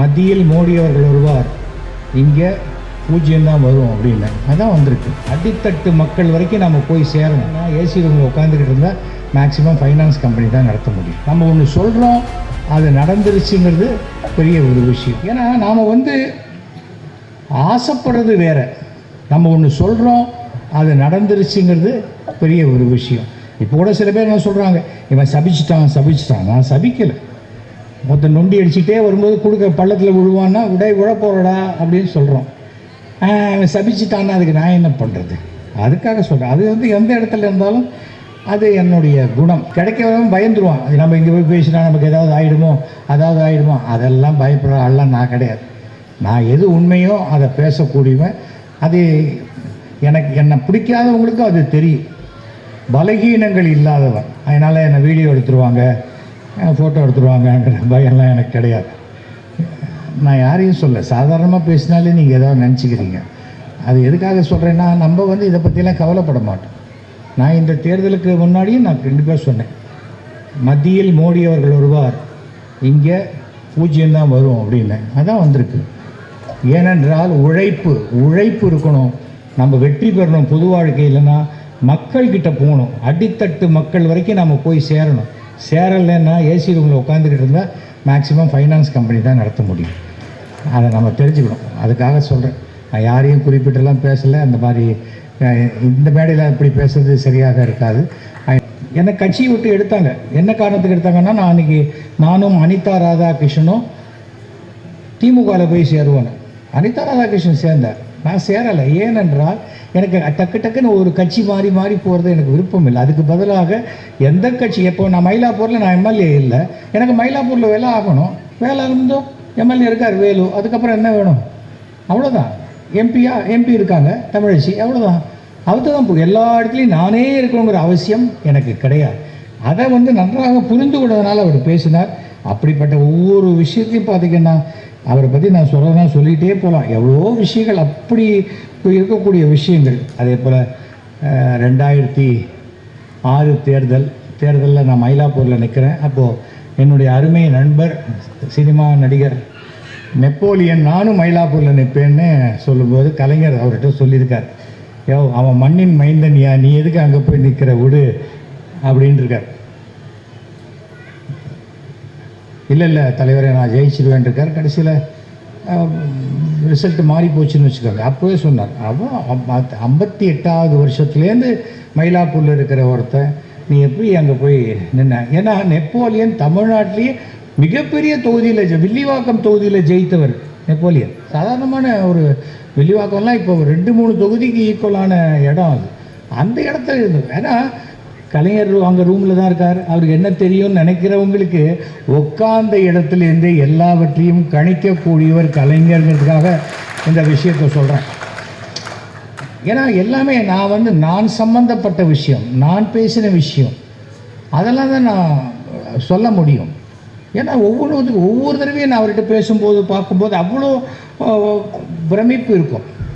மத்தியில் மோடி அவர்கள் வருவார் இங்கே பூஜ்ஜியம் தான் வரும் அப்படின்னு அதான் வந்திருக்கு. அடித்தட்டு மக்கள் வரைக்கும் நம்ம போய் சேரணும். ஏசி ரூமில் உட்காந்துக்கிட்டு இருந்தால் மேக்ஸிமம் ஃபைனான்ஸ் கம்பெனி தான் நடத்த முடியும். நம்ம ஒன்று சொல்கிறோம் அது நடந்துருச்சுங்கிறது பெரிய ஒரு விஷயம். ஏன்னா நாம் வந்து ஆசைப்படுறது வேறு. நம்ம ஒன்று சொல்கிறோம் அது நடந்துருச்சுங்கிறது பெரிய ஒரு விஷயம். இப்போ கூட சில பேர் என்ன சொல்கிறாங்க இவன் சபிச்சிட்டான் சபிச்சிட்டான். நான் சபிக்கலை. மொத்த நொண்டி அடிச்சுட்டே வரும்போது கொடுக்க பள்ளத்தில் விழுவான்னா உடை உழப்போறடா போகிறடா அப்படின்னு சொல்கிறோம் அவன் சபிச்சுட்டான்னா அதுக்கு நான் என்ன பண்ணுறது அதுக்காக சொல்கிறேன் அது வந்து எந்த இடத்துல இருந்தாலும் அது என்னுடைய குணம். கிடைக்கிறவன் பயந்துருவான். நம்ம இங்கே போய் பேசினா நமக்கு ஏதாவது ஆகிடுமோ அதாவது ஆகிடுமோ அதெல்லாம் பயப்படுற ஆள்லாம் நான் கிடையாது. நான் எது உண்மையோ அதை பேசக்கூடியவன். அது எனக்கு என்னை பிடிக்காதவங்களுக்கும் அது தெரியும். பலகீனங்கள் இல்லாதவன். அதனால் என்னை வீடியோ எடுத்துருவாங்க. ஃபோட்டோ எடுத்துருவாங்கன்ற பயம்லாம் எனக்கு கிடையாது. நான் யாரையும் சொல்ல சாதாரணமாக பேசினாலே நீங்கள் ஏதாவது நினச்சிக்கிறீங்க. அது எதுக்காக சொல்கிறேன்னா நம்ம வந்து இதை பற்றிலாம் கவலைப்பட மாட்டோம். நான் இந்த தேர்தலுக்கு முன்னாடியும் நான் கண்டிப்பாக சொன்னேன். மத்தியில் மோடி அவர்கள் வருவார் இங்கே பூஜ்ஜியம் தான் வரும் அப்படின்னு. அதான் வந்திருக்கு. ஏனென்றால் உழைப்பு உழைப்பு இருக்கணும். நம்ம வெற்றி பெறணும் பொது இல்லைன்னா மக்கள்கிட்ட போகணும். அடித்தட்டு மக்கள் வரைக்கும் நம்ம போய் சேரணும். சேரலைன்னா ஏசி ரூமில் உட்காந்துக்கிட்டு இருந்தால் மேக்ஸிமம் ஃபைனான்ஸ் கம்பெனி தான் நடத்த முடியும். அதை நம்ம தெரிஞ்சுக்கணும். அதுக்காக சொல்கிறேன் நான் யாரையும் குறிப்பிட்டெல்லாம் பேசலை. அந்த மாதிரி இந்த மேடையில் இப்படி பேசுறது சரியாக இருக்காது. என்னை கட்சியை விட்டு எடுத்தாங்க. என்ன காரணத்துக்கு எடுத்தாங்கன்னா நான் அன்றைக்கி நானும் அனிதா ராதாகிருஷ்ணனும் திமுகவில் போய் சேருவேன் அனிதா ராதாகிருஷ்ணன் சேர்ந்தேன் நான் சேரலை. ஏனென்றால் எனக்கு டக்கு டக்குன்னு ஒரு கட்சி மாறி மாறி போகிறது எனக்கு விருப்பம் இல்லை. அதுக்கு பதிலாக எந்த கட்சி எப்போ நான் மயிலாப்பூரில் நான் எம்எல்ஏ இல்லை. எனக்கு மயிலாப்பூரில் வேலை ஆகணும். வேலை இருந்தோம் எம்எல்ஏ இருக்கார் வேலு. அதுக்கப்புறம் என்ன வேணும்? அவ்வளோதான் எம்பியா எம்பி இருக்காங்க தமிழச்சி. அவ்வளோதான் அவர்கிட்ட தான் போ- எல்லா இடத்துலையும் நானே இருக்கணுங்கிற அவசியம் எனக்கு கிடையாது. அதை வந்து நன்றாக புரிந்து கொண்டதுனால அவர் பேசினார். அப்படிப்பட்ட ஒவ்வொரு விஷயத்தையும் பார்த்தீங்கன்னா அவரை பற்றி நான் சொல்லணும்னா சொல்லிகிட்டே போகலாம் எவ்வளோ விஷயங்கள் அப்படி இருக்கக்கூடிய விஷயங்கள். அதே போல் ரெண்டாயிரத்தி ஆறு தேர்தல் தேர்தலில் நான் மயிலாப்பூரில் நிற்கிறேன் அப்போது என்னுடைய அருமை நண்பர் சினிமா நடிகர் நெப்போலியன் நானும் மயிலாப்பூரில் நிற்பேன்னு சொல்லும்போது கலைஞர் அவர்கிட்ட சொல்லியிருக்கார். யோ அவன் மண்ணின் மைந்தன் யா நீ எதுக்கு அங்கே போய் நிற்கிற விடு அப்படின்ட்டுருக்கார் இருக்கார் இல்லை இல்லை தலைவரை நான் ஜெயிச்சிருவேன் இருக்கார். கடைசியில் ரிசல்ட் மாறி போச்சுன்னு வச்சுக்கோங்க. அப்போவே சொன்னார். அவன் ஐம்பத்தி எட்டாவது வருஷத்துலேருந்து மயிலாப்பூரில் இருக்கிற ஒருத்தன் நீ எப்படி அங்கே போய் நின்ன? ஏன்னா நெப்போலியன் தமிழ்நாட்டிலேயே மிகப்பெரிய தொகுதியில் ஜெ- வில்லிவாக்கம் தொகுதியில் ஜெயித்தவர் நெப்போலியன். சாதாரணமான ஒரு வில்லிவாக்கம்லாம் இப்போ ரெண்டு மூணு தொகுதிக்கு ஈக்குவலான இடம் அது. அந்த இடத்துல இருந்தது ஏன்னா கலைஞர் அங்கே ரூமில் தான் இருக்கார். அவருக்கு என்ன தெரியும்னு நினைக்கிறவங்களுக்கு உட்கார்ந்த இடத்துலேருந்து எல்லாவற்றையும் கணிக்கக்கூடியவர் கலைஞர்கிறதுக்காக இந்த விஷயத்தை சொல்கிறேன் ஏன்னா எல்லாமே நான் வந்து நான் சம்பந்தப்பட்ட விஷயம் நான் பேசின விஷயம். அதெல்லாம் தான் நான் சொல்ல முடியும். ஏன்னா ஒவ்வொன்றுத்துக்கும் ஒவ்வொரு தடவையும் நான் அவர்கிட்ட பேசும்போது பார்க்கும்போது அவ்வளோ பிரமிப்பு இருக்கும்.